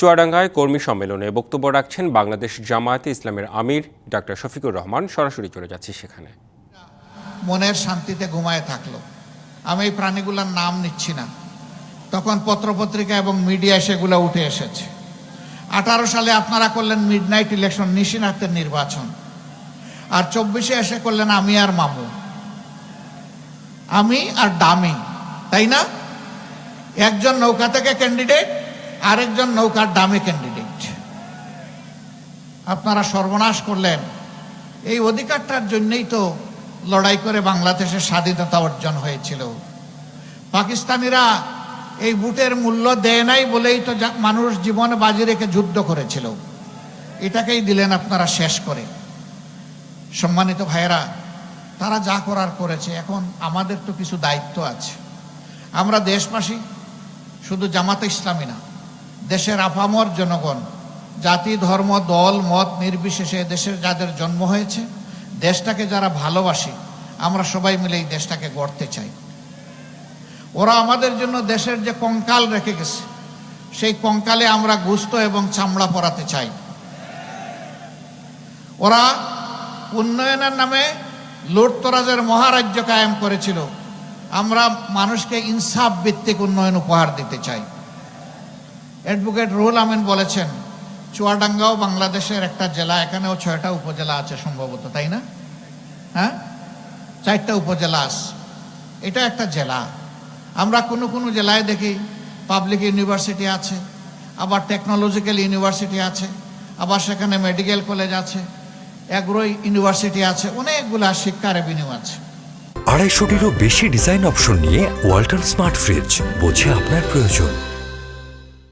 চুয়াডাঙ্গায় কর্মী সম্মেলনে বক্তব্য রাখছেন বাংলাদেশ জামায়াতে ইসলামের আমির ডাক্তার শফিকুর রহমান। সরাসরি চলে যাচ্ছি সেখানে। মনের শান্তিতে ঘুমায় থাকল। আমি এই প্রাণীগুলোর নাম নিচ্ছি না। তখন পত্রপত্রিকা এবং মিডিয়া সেগুলো উঠে এসেছে। আঠারো সালে আপনারা করলেন মিডনাইট ইলেকশন নিশিনাথের নির্বাচন। আর চব্বিশে এসে করলেন আমি আর মামু। আমি আর ডামি তাই না? একজন নৌকা থেকে ক্যান্ডিডেট আরেকজন নৌকার ডামি ক্যান্ডিডেট আপনারা সর্বনাশ করলেন। এই অধিকারটার জন্যই তো লড়াই করে বাংলাদেশের স্বাধীনতা অর্জন হয়েছিল। পাকিস্তানিরা এই বুটের মূল্য দেয় নাই বলেই তো মানুষ জীবন বাজি রেখে যুদ্ধ করেছিল। এটাকেই দিলেন আপনারা শেষ করে। সম্মানিত ভাইয়েরা, তারা যা করার করেছে, এখন আমাদের তো কিছু দায়িত্ব আছে। আমরা দেশবাসী, শুধু জামাতে ইসলামী না দেশের আপামর জনগণ, জাতি, ধর্ম, দল, মত নির্বিশেষে দেশের যাদের জন্ম হয়েছে, দেশটাকে যারা ভালোবাসে, আমরা সবাই মিলে এই দেশটাকে গড়তে চাই। ওরা আমাদের জন্য দেশের যে কঙ্কাল রেখে গেছে, সেই কঙ্কালে আমরা গুস্ত এবং চামড়া পরাতে চাই। ওরা উন্নয়নের নামে লুটতরাজের মহারাজ্য কায়েম করেছিল। আমরা মানুষকে ইনসাফ ভিত্তিক উন্নয়ন উপহার দিতে চাই। অ্যাডভোকেট রুহুল আমিন বলেছেন, চুয়াডাঙ্গাও বাংলাদেশের একটা জেলা, এখানেও ছয়টা উপজেলা আছে সম্ভবত, তাই না? হ্যাঁ? চারটা উপজেলা আছে। এটা একটা জেলা। আমরা কোনো কোনো জেলায় দেখি পাবলিক ইউনিভার্সিটি আছে, আবার টেকনোলজিক্যাল ইউনিভার্সিটি আছে, আবার সেখানে মেডিকেল কলেজ আছে অ্যাগ্রো ইউনিভার্সিটি আছে, অনেকগুলা শিক্ষা রেভিনিউ আছে। আড়াইশোটিরও বেশি ডিজাইন অপশন নিয়ে ওয়াল্টন স্মার্ট ফ্রিজ বোঝে আপনার প্রয়োজন।